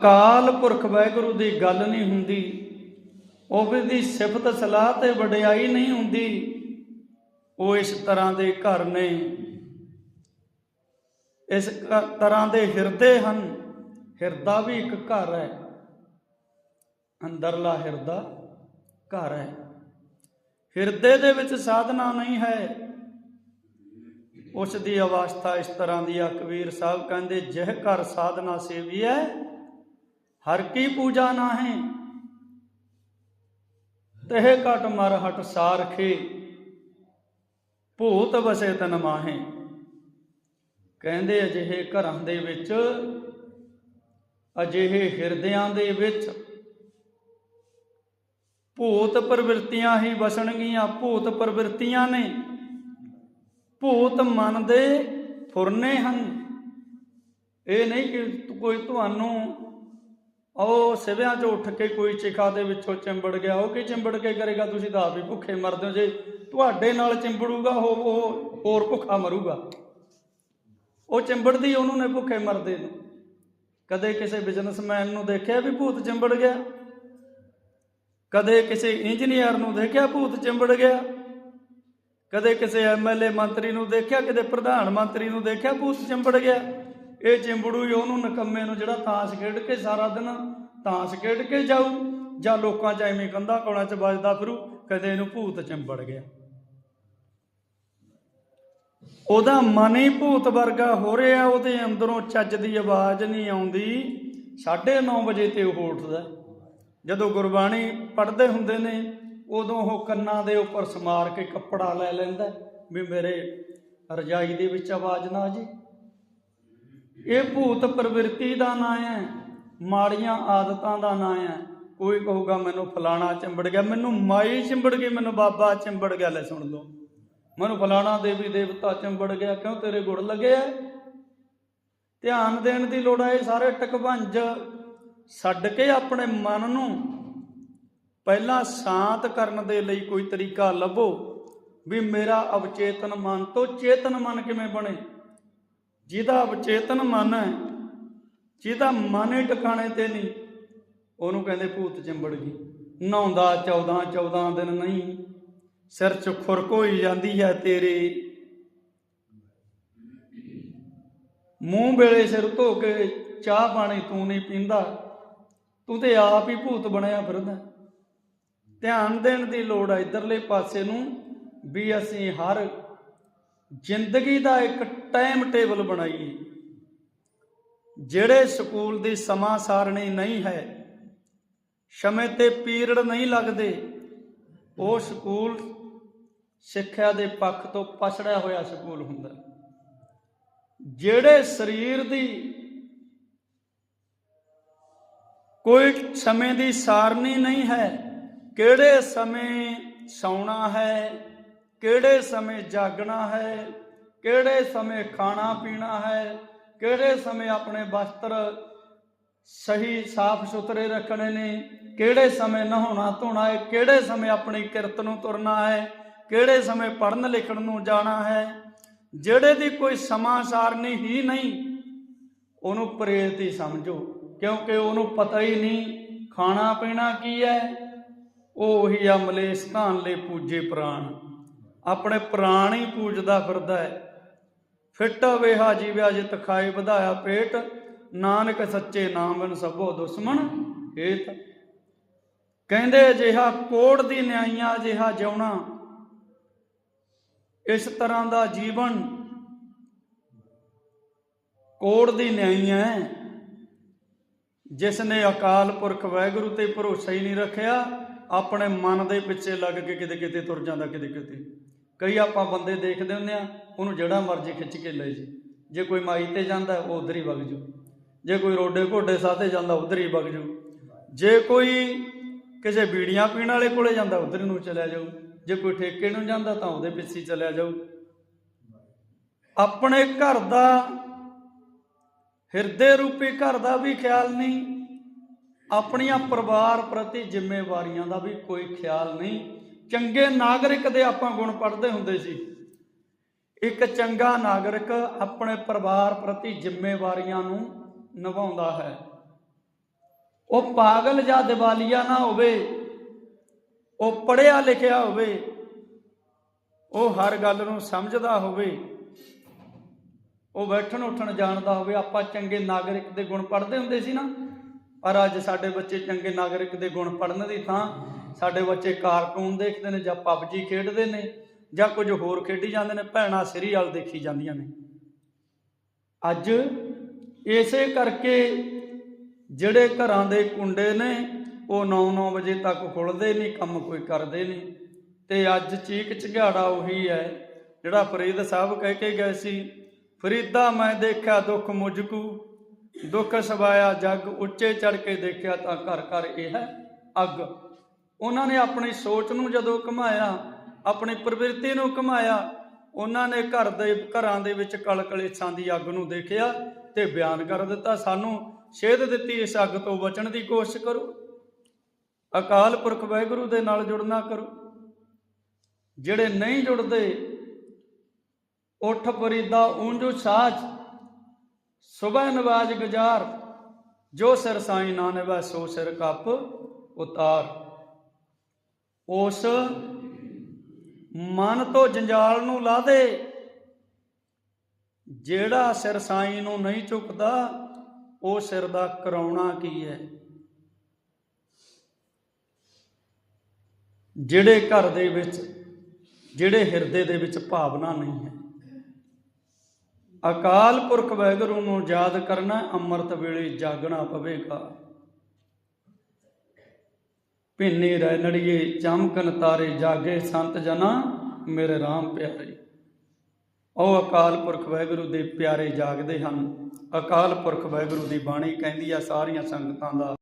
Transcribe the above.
ਕਾਲ ਪੁਰਖ ਵਾਹਿਗੁਰੂ ਦੀ ਗੱਲ ਨਹੀਂ ਹੁੰਦੀ ਉਹ ਦੀ ਸਿਫਤ ਸਲਾਹ ਤੇ ਵਡਿਆਈ ਨਹੀਂ ਹੁੰਦੀ, ਉਹ ਇਸ ਤਰ੍ਹਾਂ ਦੇ ਘਰ ਨੇ। ਇਸ ਤਰ੍ਹਾਂ ਦੇ ਹਿਰਦੇ ਹਨ, ਹਿਰਦਾ ਵੀ ਇੱਕ ਘਰ ਹੈ। ਅੰਦਰਲਾ ਹਿਰਦਾ ਘਰ ਹੈ। ਹਿਰਦੇ ਦੇ ਵਿੱਚ ਸਾਧਨਾ ਨਹੀਂ ਹੈ। ਉਸ ਦੀ ਅਵਸਥਾ ਇਸ ਤਰ੍ਹਾਂ ਦੀ ਆ, ਕਬੀਰ ਸਾਹਿਬ ਕਹਿੰਦੇ, ਜਿਹ ਘਰ ਸਾਧਨਾ ਸੇਵੀ ਹੈ ਹਰ ਕੀ ਪੂਜਾ ਨਾਹੀਂ। ਤਹ ਘਟ ਮਰ ਹਟ ਸਾਰਖੇ, ਭੂਤ ਵਸੇ ਤਨ ਮਾਹੇ। ਕਹਿੰਦੇ ਅਜਿਹੇ ਘਰਾਂ ਦੇ ਵਿੱਚ, ਅਜਿਹੇ ਹਿਰਦਿਆਂ ਦੇ ਵਿੱਚ ਭੂਤ ਪ੍ਰਵਿਰਤੀਆਂ ਹੀ ਵਸਣਗੀਆਂ, ਭੂਤ ਪ੍ਰਵਿਰਤੀਆਂ ਨੇ। ਭੂਤ ਮਨ ਦੇ ਫੁਰਨੇ ਹਨ। ਇਹ ਨਹੀਂ ਕਿ ਕੋਈ ਤੁਹਾਨੂੰ ਉਹ ਸਿਵਿਆਂ 'ਚੋਂ ਉੱਠ ਕੇ ਕੋਈ ਚਿਖਾ ਦੇ ਵਿੱਚੋਂ ਚਿੰਬੜ ਗਿਆ। ਉਹ ਕੀ ਚਿੰਬੜ ਕੇ ਕਰੇਗਾ? ਤੁਸੀਂ ਤਾਂ ਆਪ ਹੀ ਭੁੱਖੇ ਮਰਦੇ ਹੋ ਜੇ। ਤੁਹਾਡੇ ਨਾਲ ਚਿੰਬੜੂਗਾ, ਉਹ ਉਹ ਹੋਰ ਭੁੱਖਾ ਮਰੂਗਾ। ਉਹ ਚਿੰਬੜਦੀ, ਉਹਨੂੰ ਨੇ ਭੁੱਖੇ ਮਰਦੇ ਨੂੰ। ਕਦੇ ਕਿਸੇ ਬਿਜ਼ਨਸਮੈਨ ਨੂੰ ਦੇਖਿਆ ਵੀ ਭੂਤ ਚਿੰਬੜ ਗਿਆ? ਕਦੇ ਕਿਸੇ ਇੰਜੀਨੀਅਰ ਨੂੰ ਦੇਖਿਆ ਭੂਤ ਚਿੰਬੜ ਗਿਆ? ਕਦੇ ਕਿਸੇ ਐਮਐਲਏ ਮੰਤਰੀ ਨੂੰ ਦੇਖਿਆ? ਕਦੇ ਪ੍ਰਧਾਨ ਮੰਤਰੀ ਨੂੰ ਦੇਖਿਆ ਭੂਤ ਚਿੰਬੜ ਗਿਆ? ਇਹ ਚਿੰਬੜੂ ਹੀ ਉਹਨੂੰ ਨਕੰਮੇ ਨੂੰ ਜਿਹੜਾ ਤਾਸ਼ ਖੇਡ ਕੇ ਸਾਰਾ ਦਿਨ ਤਾਸ਼ ਖੇਡ ਕੇ ਜਾਊ, ਜਾਂ ਲੋਕਾਂ 'ਚ ਐਵੇਂ ਕੰਧਾ ਕੋਲਾਂ 'ਚ ਵੱਜਦਾ ਫਿਰੂ, ਕਦੇ ਇਹਨੂੰ ਭੂਤ ਚਿੰਬੜ ਗਿਆ। ਉਹਦਾ ਮਨ ਹੀ ਭੂਤ ਵਰਗਾ ਹੋ ਰਿਹਾ, ਉਹਦੇ ਅੰਦਰੋਂ ਚੱਜ ਦੀ ਆਵਾਜ਼ ਨਹੀਂ ਆਉਂਦੀ। 9:30 ਵਜੇ ਤੇ ਉਹ ਉੱਠਦਾ। ਜਦੋਂ ਗੁਰਬਾਣੀ ਪੜ੍ਹਦੇ ਹੁੰਦੇ ਨੇ, ਉਦੋਂ ਉਹ ਕੰਨਾਂ ਦੇ ਉੱਪਰ ਸਮਾਰ ਕੇ ਕੱਪੜਾ ਲੈ ਲੈਂਦਾ, ਵੀ ਮੇਰੇ ਰਜਾਈ ਦੇ ਵਿੱਚ ਆਵਾਜ਼ ਨਾ ਆ ਜੇ। ਇਹ ਭੂਤ ਪ੍ਰਵਿਰਤੀ ਦਾ ਨਾਂ ਹੈ, ਮਾੜੀਆਂ ਆਦਤਾਂ ਦਾ ਨਾਂ ਹੈ। ਕੋਈ ਕਹੂਗਾ, ਮੈਨੂੰ ਫਲਾਣਾ ਚਿੰਬੜ ਗਿਆ, ਮੈਨੂੰ ਮਾਈ ਚਿੰਬੜ ਗਈ, ਮੈਨੂੰ ਬਾਬਾ ਚਿੰਬੜ ਗਿਆ, ਲੈ ਸੁਣ ਲਓ। ਮੈਨੂੰ ਫਲਾਣਾ ਦੇਵੀ ਦੇਵਤਾ ਚਿੰਬੜ ਗਿਆ, ਕਿਉਂ ਤੇਰੇ ਗੁੜ ਲੱਗੇ ਆ ਧਿਆਨ ਦੇਣ ਦੀ ਲੋੜ ਹੈ ਇਹ ਸਾਰੇ ਟਕਭੰਜ ਛੱਡ ਕੇ ਆਪਣੇ ਮਨ ਨੂੰ ਪਹਿਲਾਂ ਸ਼ਾਂਤ ਕਰਨ ਦੇ ਲਈ ਕੋਈ ਤਰੀਕਾ ਲੱਭੋ ਵੀ ਮੇਰਾ ਅਵਚੇਤਨ ਮਨ ਤੋਂ ਚੇਤਨ ਮਨ ਕਿਵੇਂ ਬਣੇ। ਜਿਹਦਾ ਅਵਚੇਤਨ ਮਨ ਹੈ, ਜਿਹਦਾ ਮਨ ਹੀ ਟਿਕਾਣੇ ਤੇ ਨਹੀਂ, ਉਹਨੂੰ ਕਹਿੰਦੇ ਭੂਤ ਚਿੰਬੜ ਗਈ ਨਹਾਉਂਦਾ 14 14 ਦਿਨ ਨਹੀਂ, ਸਿਰ 'ਚ ਖੁਰਕ ਹੋਈ ਜਾਂਦੀ ਹੈ ਤੇਰੇ। ਮੂੰਹ ਵੇਲੇ ਸਿਰ ਧੋ ਕੇ ਚਾਹ ਪਾਣੀ ਤੂੰ ਨਹੀਂ ਪੀਂਦਾ, ਤੂੰ ਤੇ ਆਪ ਹੀ ਭੂਤ ਬਣਿਆ ਫਿਰਦਾ। ਧਿਆਨ ਦੇਣ ਦੀ ਲੋੜ ਹੈ ਇਧਰਲੇ ਪਾਸੇ ਨੂੰ, ਵੀ ਅਸੀਂ ਹਰ ਜ਼ਿੰਦਗੀ ਦਾ ਇੱਕ ਟਾਈਮ ਟੇਬਲ ਬਣਾਈਏ। ਜਿਹੜੇ ਸਕੂਲ ਦੀ ਸਮਾਂ ਸਾਰਣੀ ਨਹੀਂ ਹੈ, ਸਮੇਂ ਤੇ ਪੀਰੀਅਡ ਨਹੀਂ ਲੱਗਦੇ, ਉਹ ਸਕੂਲ ਸਿੱਖਿਆ ਦੇ ਪੱਖ ਤੋਂ ਪਛੜਿਆ ਹੋਇਆ ਸਕੂਲ ਹੁੰਦਾ। ਜਿਹੜੇ ਸਰੀਰ ਦੀ ਕੋਈ ਸਮੇਂ ਦੀ ਸਾਰਣੀ ਨਹੀਂ ਹੈ, ਕਿਹੜੇ ਸਮੇਂ ਸੌਣਾ ਹੈ ਕਿਹੜੇ ਸਮੇਂ ਜਾਗਣਾ ਹੈ, ਕਿਹੜੇ ਸਮੇਂ ਖਾਣਾ ਪੀਣਾ ਹੈ, ਕਿਹੜੇ ਸਮੇਂ ਆਪਣੇ ਵਸਤਰ ਸਹੀ ਸਾਫ਼ ਸੁਥਰੇ ਰੱਖਣੇ ਨੇ, ਕਿਹੜੇ ਸਮੇਂ ਨਹਾਉਣਾ ਧੋਣਾ ਹੈ, ਕਿਹੜੇ ਸਮੇਂ ਆਪਣੀ ਕਿਰਤ ਨੂੰ ਤੁਰਨਾ ਹੈ, ਕਿਹੜੇ ਸਮੇਂ ਪੜ੍ਹਨ ਲਿਖਣ ਨੂੰ ਜਾਣਾ ਹੈ, ਜਿਹੜੇ ਦੀ ਕੋਈ ਸਮਾਂ ਸਾਰਣੀ ਹੀ ਨਹੀਂ, ਉਹਨੂੰ ਪ੍ਰੇਤ ਹੀ ਸਮਝੋ, ਕਿਉਂਕਿ ਉਹਨੂੰ ਪਤਾ ਹੀ ਨਹੀਂ ਖਾਣਾ ਪੀਣਾ ਕੀ ਹੈ, ਉਹ ਉਹੀ ਅਮਲੇ ਸਥਾਨ ਲਈ ਪੂਜੇ ਪ੍ਰਾਣ। ਆਪਣੇ ਪ੍ਰਾਣ ਹੀ ਪੂਜਦਾ ਫਿਰਦਾ ਹੈ। ਫਿੱਟ ਵੇਹਾ ਜੀਵਿਆ ਜਿਤ ਖਾਏ ਵਧਾਇਆ ਪੇਟ। ਨਾਨਕ ਸੱਚੇ ਨਾਮ ਬਿਨ ਸਭੋ ਦੁਸ਼ਮਣ ਹੇਤ। ਕਹਿੰਦੇ ਅਜਿਹਾ ਕੋੜ ਦੀ ਨਿਆਈਆਂ ਅਜਿਹਾ ਜਿਉਣਾ। ਇਸ ਤਰ੍ਹਾਂ ਦਾ ਜੀਵਨ ਕੋੜ ਦੀ ਨਿਆਈਆਂ ਹੈ। ਜਿਸ ਨੇ ਅਕਾਲ ਪੁਰਖ ਵਾਹਿਗੁਰੂ ਤੇ ਭਰੋਸਾ ਹੀ ਨਹੀਂ ਰੱਖਿਆ, ਆਪਣੇ ਮਨ ਦੇ ਪਿੱਛੇ ਲੱਗ ਕੇ ਕਿਤੇ ਕਿਤੇ ਤੁਰ ਜਾਂਦਾ ਕਿਤੇ ਕਿਤੇ ਕਈ ਆਪਾਂ ਬੰਦੇ ਦੇਖਦੇ ਹੁੰਦੇ ਆ, ਉਹਨੂੰ ਜਿਹੜਾ ਮਰਜ਼ੀ ਖਿੱਚ ਕੇ ਲੈ ਜੀ ਜੇ ਕੋਈ ਮਾਈ ਤੇ ਜਾਂਦਾ, ਉਹ ਉਧਰ ਹੀ ਵਗ ਜੂ ਜੇ ਕੋਈ ਰੋਡੇ ਘੋਡੇ ਸਾਥੇ ਜਾਂਦਾ, ਉਧਰ ਹੀ ਵਗ ਜੂ ਜੇ ਕੋਈ ਕਿਸੇ ਬੀੜੀਆਂ ਪੀਣ ਵਾਲੇ ਕੋਲੇ ਜਾਂਦਾ, ਉਧਰ ਨੂੰ ਚਲਿਆ ਜਾਊ। ਜੇ ਕੋਈ ਠੇਕੇ ਨੂੰ ਜਾਂਦਾ, ਤਾਂ ਉਹਦੇ ਪਿੱਛੇ ਚਲਿਆ ਜਾਊ। ਆਪਣੇ ਘਰ ਦਾ ਹਿਰਦੇ ਰੂਪੀ ਘਰ ਦਾ ਵੀ ਖਿਆਲ ਨਹੀਂ, ਆਪਣੀਆਂ ਪਰਿਵਾਰ ਪ੍ਰਤੀ ਜ਼ਿੰਮੇਵਾਰੀਆਂ ਦਾ ਵੀ ਕੋਈ ਖਿਆਲ ਨਹੀਂ। ਚੰਗੇ ਨਾਗਰਿਕ ਦੇ ਆਪਾਂ ਗੁਣ ਪੜ੍ਹਦੇ ਹੁੰਦੇ ਸੀ। ਇੱਕ ਚੰਗਾ ਨਾਗਰਿਕ ਆਪਣੇ ਪਰਿਵਾਰ ਪ੍ਰਤੀ ਜ਼ਿੰਮੇਵਾਰੀਆਂ ਨੂੰ ਨਿਭਾਉਂਦਾ ਹੈ। ਉਹ ਪਾਗਲ ਜਾਂ ਦਿਵਾਲੀਆ ਨਾ ਹੋਵੇ, ਉਹ ਪੜਿਆ ਲਿਖਿਆ ਹੋਵੇ, ਉਹ ਹਰ ਗੱਲ ਨੂੰ ਸਮਝਦਾ ਹੋਵੇ, ਉਹ ਬੈਠਣ ਉੱਠਣ ਜਾਣਦਾ ਹੋਵੇ, ਆਪਾਂ ਚੰਗੇ ਨਾਗਰਿਕ ਦੇ ਗੁਣ ਪੜ੍ਹਦੇ ਹੁੰਦੇ ਸੀ ਨਾ। ਪਰ ਅੱਜ ਸਾਡੇ ਬੱਚੇ ਚੰਗੇ ਨਾਗਰਿਕ ਦੇ ਗੁਣ ਪੜ੍ਹਨ ਦੀ ਥਾਂ ਸਾਡੇ ਬੱਚੇ ਕਾਰਟੂਨ ਦੇਖਦੇ ਨੇ ਜਾਂ ਪਬਜੀ ਖੇਡਦੇ ਨੇ ਜਾਂ ਕੁਝ ਹੋਰ ਖੇਡੀ ਜਾਂਦੇ ਨੇ, ਭੈਣਾ ਸੀਰੀਅਲ ਦੇਖੀ ਜਾਂਦੀਆਂ ਨੇ। ਅੱਜ ਇਸੇ ਕਰਕੇ ਜਿਹੜੇ ਘਰਾਂ ਦੇ ਕੁੰਡੇ ਨੇ, ਉਹ 9-9 ਵਜੇ ਤੱਕ ਖੁੱਲਦੇ ਨਹੀਂ, ਕੰਮ ਕੋਈ ਕਰਦੇ ਨਹੀਂ। ਤੇ ਅੱਜ ਚੀਕ ਝਗਾੜਾ ਉਹੀ ਹੈ, ਜਿਹੜਾ ਫਰੀਦ ਸਾਹਿਬ ਕਹਿ ਕੇ ਗਏ ਸੀ, ਫਰੀਦਾ ਮੈਂ ਦੇਖਿਆ ਦੁੱਖ ਮੁਝਕੂ ਦੁੱਖ ਸਵਾਇਆ ਜੱਗ ਉੱਚੇ ਚੜ ਕੇ ਦੇਖਿਆ ਤਾਂ ਘਰ ਘਰ ਇਹ ਹੈ ਅੱਗ। ਉਹਨਾਂ ਨੇ ਆਪਣੀ ਸੋਚ ਨੂੰ ਜਦੋਂ ਘਮਾਇਆ, ਆਪਣੀ ਪ੍ਰਵਿਰਤੀ ਨੂੰ ਘਮਾਇਆ, ਉਹਨਾਂ ਨੇ ਘਰ ਦੇ, ਘਰਾਂ ਦੇ ਵਿੱਚ ਕਲਕਲੇਛਾਂ ਦੀ ਅੱਗ ਨੂੰ ਦੇਖਿਆ ਤੇ ਬਿਆਨ ਕਰ ਦਿੱਤਾ, ਸਾਨੂੰ ਸੇਧ ਦਿੱਤੀ ਇਸ ਅੱਗ ਤੋਂ ਬਚਣ ਦੀ ਕੋਸ਼ਿਸ਼ ਕਰੋ। ਅਕਾਲ ਪੁਰਖ ਵਾਹਿਗੁਰੂ ਦੇ ਨਾਲ ਜੁੜਨਾ ਕਰੋ। ਜਿਹੜੇ ਨਹੀਂ ਜੁੜਦੇ, ਉਠ ਫਰੀਦਾ ਉਂਝੂ ਸਾਜ, ਸੁਬਹ ਨਵਾਜ ਗੁਜ਼ਾਰ, ਜੋ ਸਿਰ ਸਾਈ ਨਾ ਨਿਵੈ ਸੋ ਸਿਰ ਕੱਪ ਉਤਾਰ। ਉਸ ਮਨ ਤੋਂ ਜੰਜਾਲ ਨੂੰ ਲਾ ਦੇ। ਜਿਹੜਾ ਸਿਰ ਸਾਈ ਨੂੰ ਨਹੀਂ ਚੁੱਕਦਾ, ਉਹ ਸਿਰ ਦਾ ਕਰਾਉਣਾ ਕੀ ਹੈ? ਜਿਹੜੇ ਘਰ ਦੇ ਵਿੱਚ, ਜਿਹੜੇ ਹਿਰਦੇ ਦੇ ਵਿੱਚ ਭਾਵਨਾ ਨਹੀਂ ਹੈ। ਅਕਾਲ ਪੁਰਖ ਵੈਗਰੂ ਨੂੰ ਯਾਦ ਕਰਨਾ, ਅੰਮ੍ਰਿਤ ਵੇਲੇ ਜਾਗਣਾ ਪਵੇਗਾ। ਭਿੰਨੇ ਰਹਿ ਨੜੀਏ ਚਮਕਨ ਤਾਰੇ ਜਾਗੇ ਸੰਤ ਜਨਾ, ਮੇਰੇ RAM ਪਿਆਰੇ। ਉਹ ਅਕਾਲ ਪੁਰਖ ਵਾਹਿਗੁਰੂ ਦੇ ਪਿਆਰੇ ਜਾਗਦੇ ਹਨ। ਅਕਾਲ ਪੁਰਖ ਵਾਹਿਗੁਰੂ ਦੀ ਬਾਣੀ ਕਹਿੰਦੀ ਆ ਸਾਰੀਆਂ ਸੰਗਤਾਂ ਦਾ